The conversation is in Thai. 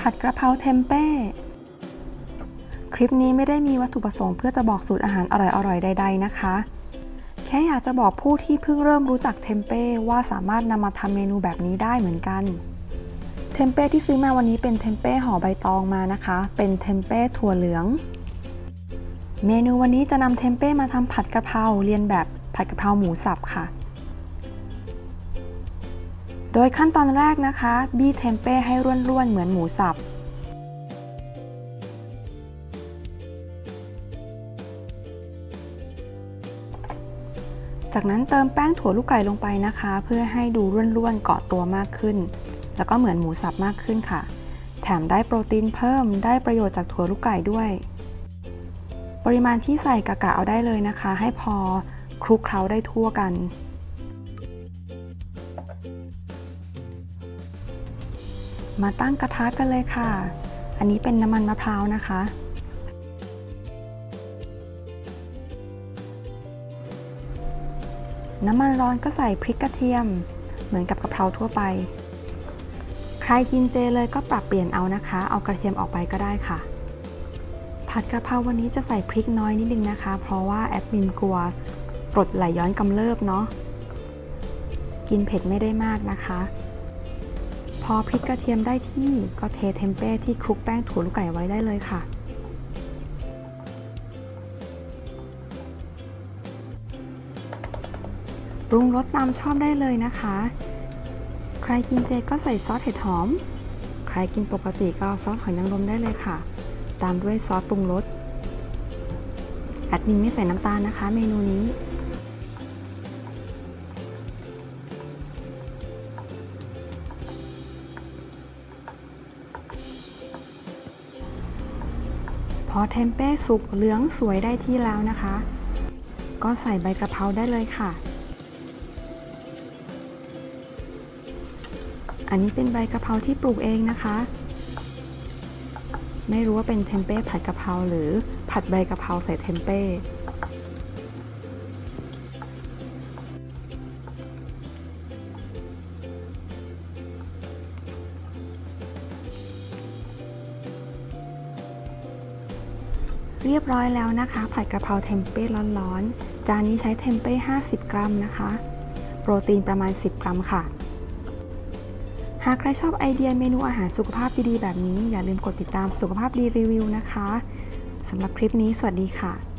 ผัดกระเพราเทมเป้ คลิปนี้ไม่ได้มีวัตถุประสงค์เพื่อจะบอกสูตรอาหารอร่อยๆ ใด ๆ นะคะ แค่อยากจะบอกผู้ที่เพิ่งเริ่มรู้จักเทมเป้ว่าสามารถนำมาทำเมนูแบบนี้ได้เหมือนกัน เทมเป้ที่ซื้อมาวันนี้เป็นเทมเป้ห่อใบตองมานะคะ เป็นเทมเป้ถั่วเหลือง เมนูวันนี้จะนำเทมเป้มาทำผัดกระเพราเรียนแบบผัดกระเพราหมูสับค่ะ โดยขั้นตอนแรกนะคะบี้เทมเป้ให้ร่วนๆเหมือนหมูสับจากนั้นเติมแป้งถั่วลูกไก่ลงไปนะคะ เพื่อให้ดูร่วนๆเกาะตัวมากขึ้น แล้วก็เหมือนหมูสับมากขึ้นค่ะ แถมได้โปรตีนเพิ่มได้ประโยชน์จากถั่วลูกไก่ด้วย ปริมาณที่ใส่กะกะเอาได้เลยนะคะ ให้พอคลุกเคล้าได้ทั่วกัน มาตั้งกระทะกันเลยค่ะ อันนี้เป็นน้ำมันมะพร้าวนะคะ น้ำมันร้อนก็ใส่พริกกระเทียม เหมือนกับกะเพราทั่วไป ใครกินเจเลยก็ปรับเปลี่ยนเอานะคะ เอากระเทียมออกไปก็ได้ค่ะ ผัดกระเพราวันนี้จะใส่พริกน้อยนิดนึงนะคะ เพราะว่าแอดมินกลัวกรดไหลย้อนกำเริบเนาะ กินเผ็ดไม่ได้มากนะคะ อพริกกระเทียมได้ที่ก็เทเทมเป้ที่คลุกแป้งถั่วลูกไก่ไว้ได้เลยค่ะ ปรุงรสตามชอบได้เลยนะคะ ใครกินเจก็ใส่ซอสเห็ดหอม ใครกินปกติก็ซอสหอยนางรมได้เลยค่ะ ตามด้วยซอสปรุงรสแอดมินไม่ใส่น้ำตาลนะคะ เมนูนี้ พอเทมเป้สุกเหลืองสวยได้ที่แล้วนะคะ ก็ใส่ใบกระเพราได้เลยค่ะ อันนี้เป็นใบกะเพราที่ปลูกเองนะคะ ไม่รู้ว่าเป็นเทมเป้ผัดกะเพราหรือผัดใบกะเพราใส่เทมเป้ เรียบร้อยแล้วนะคะ ผัดกระเพราเทมเป้ร้อนๆ จานนี้ใช้เทมเป้ 50 กรัมนะคะ โปรตีนประมาณ 10 กรัมค่ะ หากใครชอบไอเดียเมนูอาหารสุขภาพดีๆ แบบนี้ อย่าลืมกดติดตามสุขภาพดีรีวิวนะคะสำหรับคลิปนี้สวัสดีค่ะ